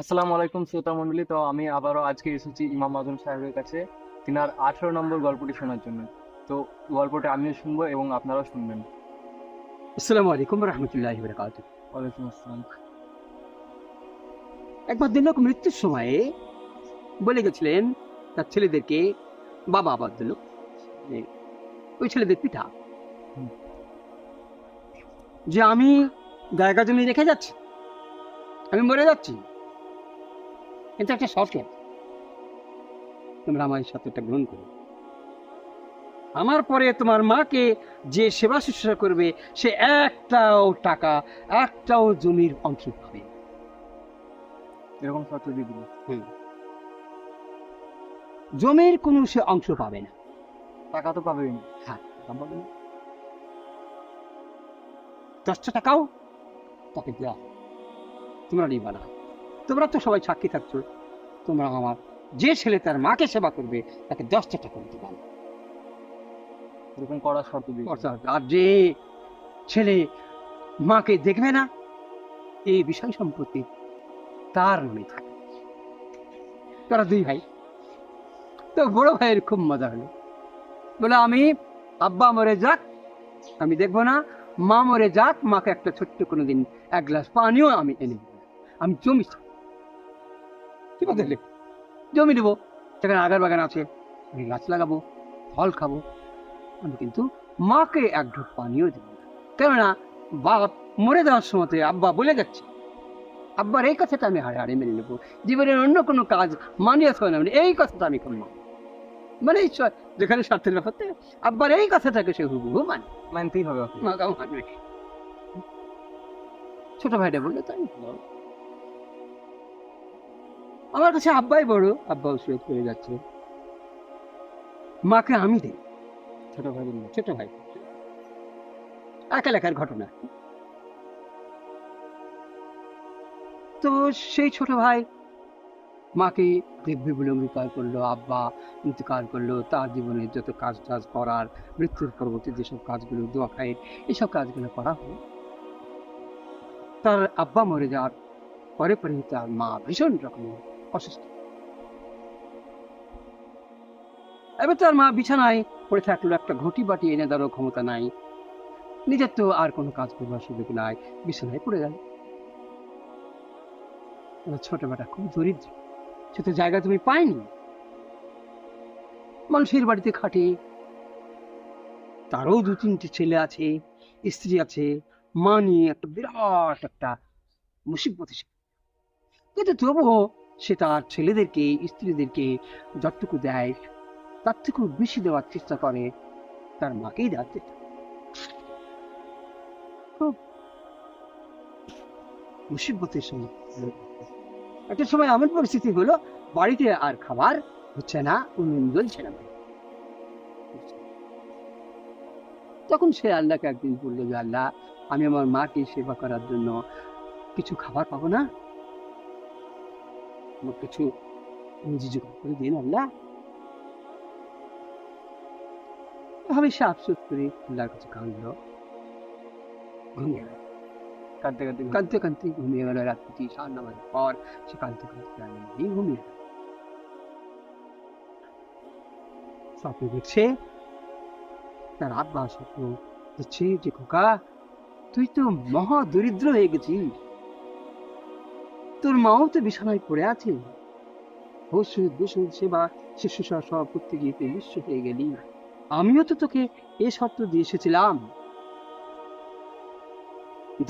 আসসালামু আলাইকুম শ্রোতা মণ্ডলী। তো আমি আবারও আজকে এসেছি ইমাম আজম সাহেবের কাছে। তিনার আঠারো নম্বর গল্পটি শোনার জন্য। তো গল্পটা আমিও শুনব এবং আপনারাও শুনবেন। আসসালামু আলাইকুম রহমতুল্লাহ বরকাত ওয়ালাইকুম আসসালাম। একবার দিনক মৃত্যুর সময়ে বলে গেছিলেন তার ছেলেদেরকে বাবা আবার দিল ওই ছেলেদের পিঠা যে আমি জায়গা জমি রেখে যাচ্ছি আমি মরে যাচ্ছি। কিন্তু একটা শর্ত তোমরা আমার এই শর্তটা গ্রহণ করো। আমার পরে তোমার মাকে যে সেবা শুশ্রূষা করবে সে একটাও টাকা একটাও জমির অংশ পাবে এরকম শর্ত দিয়ে দিল জমির কোনো সে অংশ পাবে না। টাকা তো না। হ্যাঁ। পাবে না। দশটা টাকাও তাকে দেওয়া তোমরা নিবা না। তোমরা তো সবাই সাক্ষী থাকছো। তোমরা আমার। যে ছেলে তার মাকে সেবা করবে তাকে দশটা টাকা দিতে পারবে এরকম শর্ত আর যে ছেলে মাকে দেখবে না এই বিষয় সম্পত্তি তার নামে থাকে। তারা দুই ভাই। তো বড় ভাইয়ের খুব মজা হলো। বলে আমি আব্বা মরে যাক আমি দেখব না। মা মরে যাক মাকে একটা ছোট্ট কোনো দিন এক গ্লাস পানিও আমি এনে আমি জমি। কি বলতে জমি দেবো সেখানে আগার বাগান আছে। আমি গাছ লাগাবো ফল খাব। আমি কিন্তু মাকে এক ঢোক পানিও দেবো না। কেননা বাপ মরে যাওয়ার সময় আব্বা বলে যাচ্ছে আব্বার এই কথাটা আমি হাড়ে হাড়ে মেনে নেব। জীবনের অন্য কোনো কাজ মানিয়ে আসবে না। মানে এই কথাটা আমি করব। মানে স- যেখানে স্বার্থের ব্যাপার থাকে, আব্বার এই কথাটাকে সে হুবহু মানে। মানতেই হবে ওকে। মাকাও মানবে ছোট ভাইটা বলল তাই। আমার কাছে আব্বাই বড়। আব্বা ওষুধ করে যাচ্ছে। মাকে আমি দেই। ছোট ভাই বলল, ছোট ভাই এক এলাকার ঘটনা। তো সেই ছোট ভাই মাকে দেখবে বলে অঙ্গীকার করল। আব্বা ইন্তকাল করল। তার জীবনে যত কাজ টাজ করার, মৃত্যুর পরবর্তী যেসব কাজগুলো, দোয়া খায়, এসব কাজগুলো করা হলো তার আব্বা মরে যাওয়ার পরে পরে তার মা ভীষণ রকমের অসুস্থ। এবার তার মা বিছানায় পড়ে থাকল একটা ঘটি বাটি এনে দেওয়ারও ক্ষমতা নাই। নিজের তো আর কোনো কাজ করবার সুযোগ নাই, বিছানায় পড়ে গেল। ছোট বেটা খুব দরিদ্র, সে তো জায়গা তুমি পায়নি। মানুষের বাড়িতে খাটে, তারও দু তিনটে ছেলে আছে, স্ত্রী আছে, মা নিয়ে একটা বিরাট একটা মুসিবত কিন্তু তবুও সে তার ছেলেদেরকে, স্ত্রীদেরকে যতটুকু দেয় তার থেকেও বেশি দেওয়ার চেষ্টা করে তার মাকেই দেওয়ার মুসিবতের সঙ্গে একটা সময় এমন পরিস্থিতি হলো, বাড়িতে আর খাবার হচ্ছে না উনুন জ্বলছে না তখন সে আল্লাহকে একদিন বলল যে আল্লাহ, আমি আমার মাকে সেবা করার জন্য কিছু খাবার পাবো না? আমার কিছু রুজি জোগাড় করে দিন আল্লাহ। ভাবে সে আফসোস করে আল্লাহর কাছে কাঁদলো ঘুমিয়ে গেল। কাঁদতে কাঁদতে কাঁদতে কাঁদতে ঘুমিয়ে গেল রাত্রি সার নামার পর সে কাঁদতে কাঁদতে ঘুমিয়ে গেল। স্বপ্নে দেখছে তার আব্বা স্বপ্ন যে খোকা তুই তো মহা দরিদ্র হয়ে গেছিস। তোর মাও তো বিছানায় পড়ে আছে। সেবা সব করতে গিয়ে তুই নিঃস্ব হয়ে গেলি। আমিও তো তোকে এ শর্ত দিয়ে এসেছিলাম।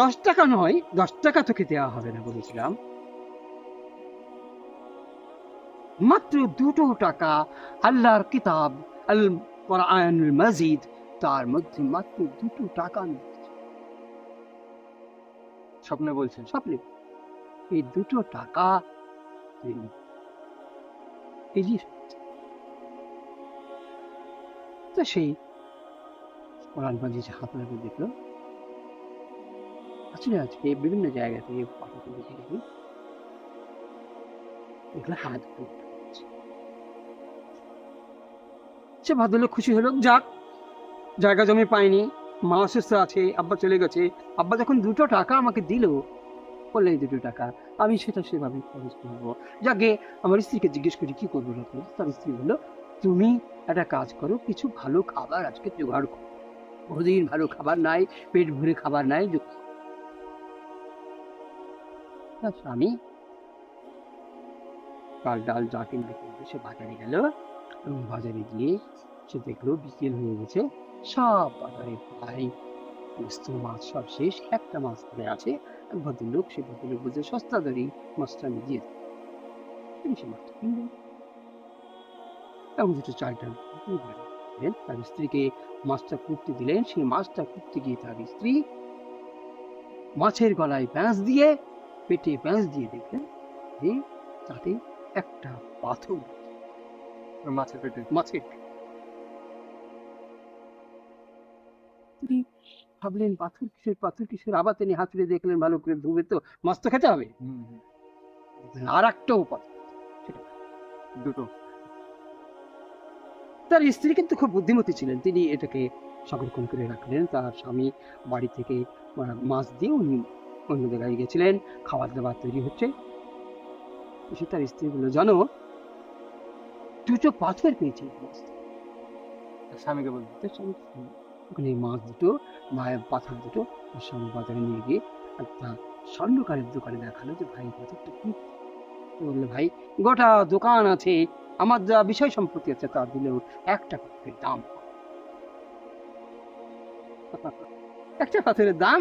দশ টাকা নয়, দশ টাকা তোকে দেওয়া হবে না বলেছিলাম। মাত্র দুটো টাকা আল্লাহর কিতাব আল কোরআনুল মজিদ, তার মধ্যে মাত্র দুটো টাকা স্বপ্নে বলছেন, স্বপ্নে? এই দুটো টাকা সেই কোরআন মাজিদ আসলে আজকে বিভিন্ন জায়গা থেকে ফটো তুলে দেখি এগুলো হাত সে ভদ্রলোক খুশি হলো। যাক, জায়গা জমি পায়নি মা অসুস্থ আছে, আব্বা চলে গেছে। আব্বা যখন দুটো টাকা আমাকে দিল বললে এই দুটো টাকা। আমি সেটা সেভাবে খরচ করব। যাকে আমার স্ত্রীকে জিজ্ঞেস করি, কি করব রতন তার স্ত্রী বলল, তুমি একটা কাজ করো, কিছু ভালো খাবার আজকে জোগাড় করো। বহুদিন ভালো খাবার নাই, পেট ভরে খাবার নাই স্বামী চাল ডাল যা কিনবে সে বাজারে গেল এবং বাজারে গিয়ে সে দেখল বিকেল হয়ে গেছে। সব বাজারে প্রায় মাছ সব শেষ একটা মাছ পড়ে আছে। এক ভদ্রলোক সে ভদ্রলোক বলছে সস্তা মাছটা আমি দিয়ে দেবো। সে মাছটা এবং দুটো চালটা দিলেন তার স্ত্রীকে মাছটা কুটতে দিলেন। সেই মাছটা কুটতে গিয়ে তার স্ত্রী মাছের গলায় প্যাঁচ দিয়ে পেটে প্যাঁচ দিয়ে দেখলেন যে তাতে একটা পাথর মাছের পেটে? মাছের তিনি ভাবলেন পাথর কিসের পাথর কিসের আবার তিনি হাতুড়ে দেখলেন ভালো করে ধুবে তো মাছ তো খেতে হবে। আর একটাও পাথর দুটো। তার স্ত্রী কিন্তু খুব বুদ্ধিমতী ছিলেন। তিনি এটাকে সংরক্ষণ করে রাখলেন। তার স্বামী বাড়ি থেকে মাছ দিয়ে উনি অন্য জায়গায় গেছিলেন। খাবার দাবার তৈরি হচ্ছে। এসে তার স্ত্রী বলল জানো দুটো পাথর পেয়েছি স্বামীকে বলব? তার স্বামী ওখানে এই মাছ দুটো মায়ের পাথর দুটো তার স্বামী বাজারে নিয়ে গিয়ে একটা স্বর্ণকারের দোকানে দেখাল যে ভাই পাথরটা কি বলল ভাই গোটা দোকান আছে আমার যা বিষয় সম্পত্তি আছে তা দিলেও একটা পাথরের দাম একটা পাথরের দাম?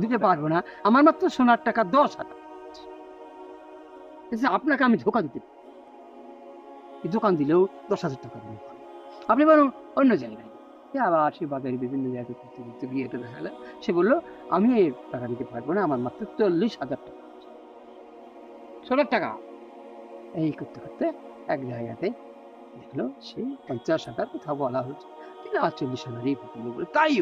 দিতে পারব না আমার মাত্র সোনার টাকা দশ হাজার। এসে আপনাকে আমি ধোকা দিতে দোকান দিলেও দশ হাজার টাকা দিতে। আপনি বরং অন্য জায়গায় আবার সে বাজারে বিভিন্ন জায়গায় ঘুরতে ঘুরতে গিয়ে এটা দেখাল সে বলল আমি এই টাকা দিতে পারব না আমার মাত্র চল্লিশ হাজার টাকা। সোনার টাকা। এই করতে করতে এক জায়গাতে দেখল সে পঞ্চাশ হাজার কোথাও বলা হচ্ছে তিনি আর চল্লিশ হাজারই বলে তাই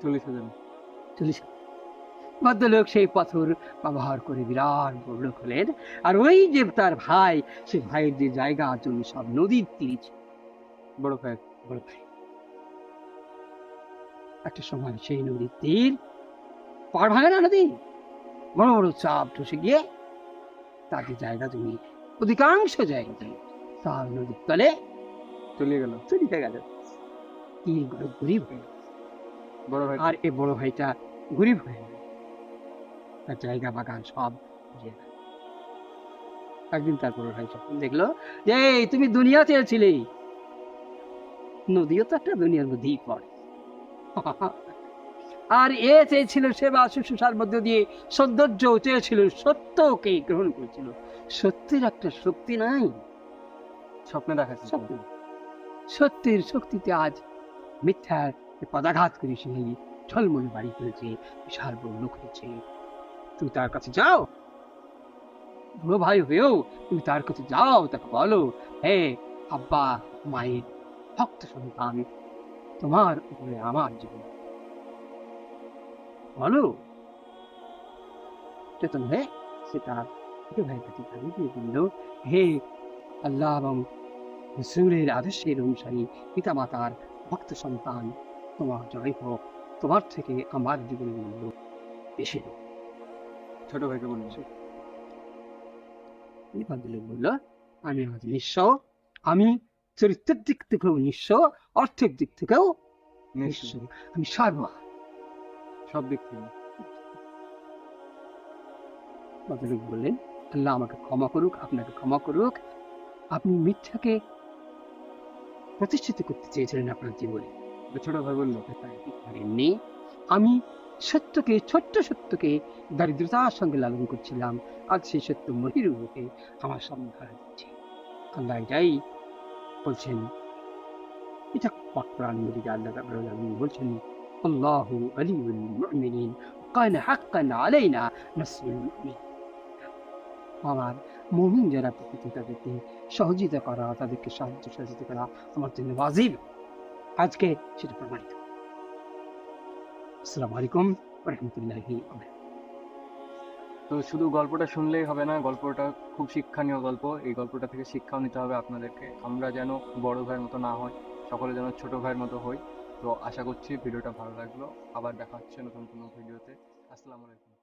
চল্লিশ হাজার। চল্লিশ ভদ্রলোক সেই পাথর ব্যবহার করে বিরাট বড়লোক হলেন। আর ওই যে তার ভাই সে ভাইয়ের যে জায়গা জমি সব নদীর তীরে। বড় ভাই বড় ভাই। একটা সময় সেই নদীর তীর পার ভাঙে না নদী? বড় বড় চাপ ঠসে গিয়ে তার যে জায়গা জমি অধিকাংশ জায়গা জমি তার নদীর তলে চলে গেল। চলিতে গেল। তীর গরিব হয়ে। বড় আর এ বড় ভাইটা গরিব হয়ে তার জায়গা বাগান সব একদিন তার বড় ভাই যখন দেখল যে এই তুমি দুনিয়া চেয়েছিলে নদীও তো একটা দুনিয়ার মধ্যেই পড়ে। আর এ চেয়েছিল সেবা শুশ্রূষার মধ্য দিয়ে সৌন্দর্য চেয়েছিল সত্যকে গ্রহণ করেছিল। সত্যের একটা শক্তি নাই। স্বপ্নে দেখাচ্ছে সত্য সত্যের শক্তিতে আজ মিথ্যার পদাঘাত করে সেই ঝলমলে বাড়ি করেছে বিশাল বড় লোক হয়েছে। তুমি তার কাছে যাও। বড় ভাই হয়েও তুমি তার কাছে যাও, তাকে বলো, হে আব্বা, মায়ের ভক্ত সন্তান, তোমার উপরে আমার জীবন। বলো। চেতন হয়ে সে তার ছোট ভাইয়ের কাছে দাঁড়িয়ে দিয়ে বলল, হে আল্লাহ এবং রসুলের আদেশের অনুসারী পিতা মাতার ভক্ত সন্তান, তোমার জয় হোক। তোমার থেকে আমার জীবনের মূল্য বেশি হোক। ছোট ভাইকে বলল এই ভদ্রলোক বলল আমি আজ নিঃস্ব আমি চরিত্রের দিক থেকেও নিঃস্ব অর্থের দিক থেকেও নিঃস্ব। আমি সর্বা সব দিক থেকে। ভদ্রলোক বললেন আল্লাহ আমাকে ক্ষমা করুক আপনাকে ক্ষমা করুক। আপনি মিথ্যাকে প্রতিষ্ঠিত করতে চেয়েছিলেন আপনার জীবনে। ছোট ভাই বলল পারেননি। আমি সত্যকে, ছোট্ট সত্যকে দারিদ্রতার সঙ্গে লালন করছিলাম। আজ সেই সত্য মহির রূপে আমার সামনে দিচ্ছে আল্লাহ এটাই বলছেন, এটা পাকরান মজিদ আল্লাহ রাব্বুল আলামিন বলছেন, আল্লাহু আলিউল মুমিনিন, কান হাক্কান আলাইনা নাসরুল মুমিন আমার মুমিন যারা প্রকৃতি তাদেরকে সহযোগিতা করা, তাদেরকে সাহায্য সহযোগিতা করা আমার জন্য ওয়াজিব। আজকে সেটা প্রমাণিত। আসসালামু আলাইকুম রহমতুল্লাহি তো শুধু গল্পটা শুনলেই হবে না, গল্পটা খুব শিক্ষণীয় গল্প। এই গল্পটা থেকে শিক্ষাও নিতে হবে আপনাদেরকে। আমরা যেন বড় ভাইয়ের মতো না হই, সকলে যেন ছোট ভাইয়ের মতো হই। তো আশা করছি ভিডিওটা ভালো লাগল। আবার দেখা হচ্ছে নতুন কোনো ভিডিওতে। আসসালামু আলাইকুম।